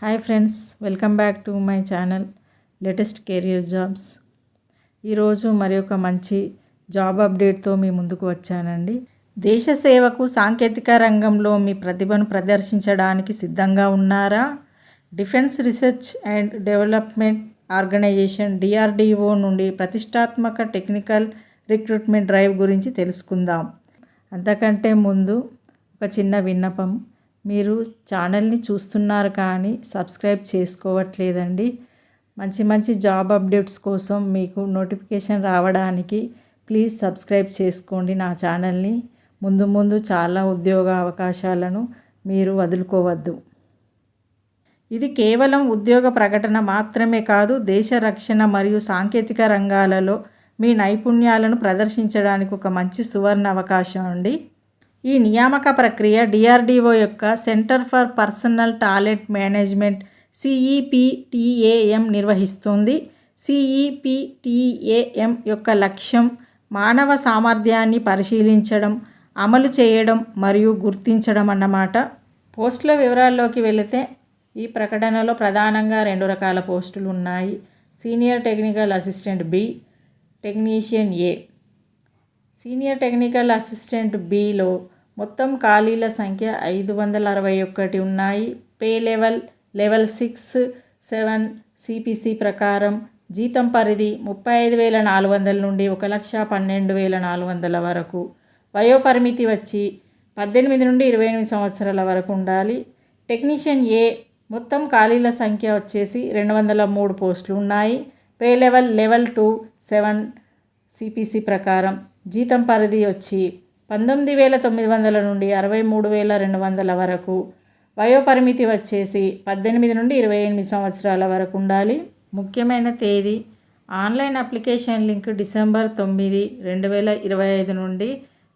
Hi friends welcome back to my channel latest career jobs ఈరోజు మరి ఒక మంచి జాబ్ అప్డేట్తో మీ ముందుకు వచ్చానండి. దేశ సేవకు సాంకేతిక రంగంలో మీ ప్రతిభను ప్రదర్శించడానికి సిద్ధంగా ఉన్నారా? Defence research and development organisation DRDO నుండి ప్రతిష్టాత్మక టెక్నికల్ రిక్రూట్మెంట్ డ్రైవ్ గురించి తెలుసుకుందాం. అంతకంటే ముందు ఒక చిన్న విన్నపం. మీరు ఛానల్ని చూస్తున్నారు కానీ సబ్స్క్రైబ్ చేసుకోవట్లేదండి. మంచి మంచి జాబ్ అప్డేట్స్ కోసం మీకు నోటిఫికేషన్ రావడానికి ప్లీజ్ సబ్స్క్రైబ్ చేసుకోండి నా ఛానల్ని. ముందు ముందు చాలా ఉద్యోగ అవకాశాలను మీరు వదులుకోవద్దు. ఇది కేవలం ఉద్యోగ ప్రకటన మాత్రమే కాదు దేశ రక్షణ మరియు సాంకేతిక రంగాలలో మీ నైపుణ్యాలను ప్రదర్శించడానికి ఒక మంచి సువర్ణ అవకాశం అండి. ఈ నియామక ప్రక్రియ డిఆర్డిఓ యొక్క centre for personnel talent management CEPTAM నిర్వహిస్తుంది. సిఈపిటిఏఎం యొక్క లక్ష్యం మానవ సామర్థ్యాన్ని పరిశీలించడం అమలు చేయడం మరియు గుర్తించడం అన్నమాట. పోస్టుల వివరాల్లోకి వెళితే ఈ ప్రకటనలో ప్రధానంగా రెండు రకాల పోస్టులు ఉన్నాయి. Senior technical assistant B technician A. Senior technical assistant below మొత్తం ఖాళీల సంఖ్య ఐదు వందల అరవై ఒకటి ఉన్నాయి. Pay level level six seven CPC ప్రకారం జీతం పరిధి ముప్పై ఐదు వేల నాలుగు వందల నుండి ఒక లక్ష పన్నెండు వేల నాలుగు వందల వరకు. వయోపరిమితి వచ్చి పద్దెనిమిది నుండి ఇరవై ఎనిమిది సంవత్సరాల వరకు ఉండాలి. టెక్నీషియన్ ఏ మొత్తం ఖాళీల సంఖ్య వచ్చేసి రెండు వందల మూడు పోస్టులు ఉన్నాయి. Pay level level two seven CPC ప్రకారం జీతం పరిధి వచ్చి పంతొమ్మిది వేల తొమ్మిది వందల నుండి అరవై మూడు వేల రెండు వందల వరకు వయోపరిమితి వచ్చేసి పద్దెనిమిది నుండి ఇరవై ఎనిమిది సంవత్సరాల వరకు ఉండాలి. ముఖ్యమైన తేదీ ఆన్లైన్ అప్లికేషన్ లింక్ డిసెంబర్ తొమ్మిది రెండు వేల ఇరవై ఐదు నుండి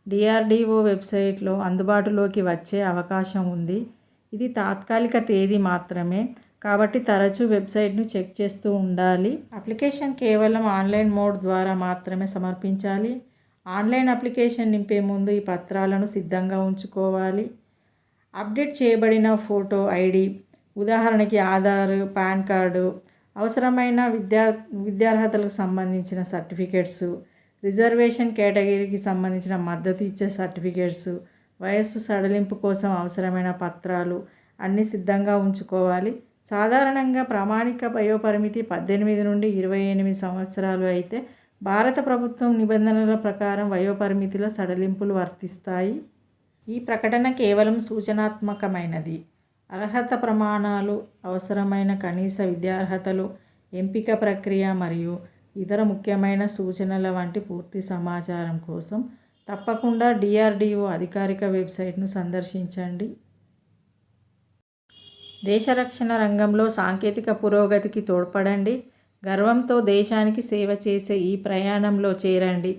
డిఆర్డిఓ వెబ్సైట్లో అందుబాటులోకి వచ్చే అవకాశం ఉంది. ఇది తాత్కాలిక తేదీ మాత్రమే కాబట్టి తరచూ వెబ్సైట్ను చెక్ చేస్తూ ఉండాలి. అప్లికేషన్ కేవలం ఆన్లైన్ మోడ్ ద్వారా మాత్రమే సమర్పించాలి. ఆన్లైన్ అప్లికేషన్ నింపే ముందు ఈ పత్రాలను సిద్ధంగా ఉంచుకోవాలి. అప్డేట్ చేయబడిన ఫోటో ఐడి ఉదాహరణకి ఆధార్ పాన్ కార్డు అవసరమైన విద్యా విద్యార్హతలకు సంబంధించిన సర్టిఫికేట్స్ రిజర్వేషన్ కేటగిరీకి సంబంధించిన మద్దతు ఇచ్చే సర్టిఫికేట్స్ వయస్సు సడలింపు కోసం అవసరమైన పత్రాలు అన్నీ సిద్ధంగా ఉంచుకోవాలి. సాధారణంగా ప్రామాణిక వయోపరిమితి పద్దెనిమిది నుండి ఇరవై ఎనిమిది సంవత్సరాలు అయితే భారత ప్రభుత్వం నిబంధనల ప్రకారం వయోపరిమితిలో సడలింపులు వర్తిస్తాయి. ఈ ప్రకటన కేవలం సూచనాత్మకమైనది. అర్హత ప్రమాణాలు అవసరమైన కనీస విద్యార్హతలు ఎంపిక ప్రక్రియ మరియు ఇతర ముఖ్యమైన సూచనల వంటి పూర్తి సమాచారం కోసం తప్పకుండా డిఆర్డిఓ అధికారిక వెబ్సైట్ను సందర్శించండి. దేశ రక్షణ రంగంలో సాంకేతిక పురోగతికి తోడ్పడండి. గర్వంతో దేశానికి సేవ చేసే ఈ ప్రయాణంలో చేరండి.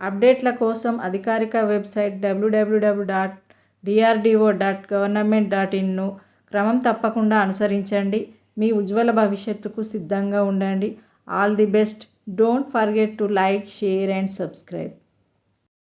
అప్డేట్ల కోసం అధికారిక website WWW dot DRDO dot government dot in క్రమం తప్పకుండా అనుసరించండి. మీ ఉజ్వల భవిష్యత్తుకు సిద్ధంగా ఉండండి. All the best don't forget to like share and subscribe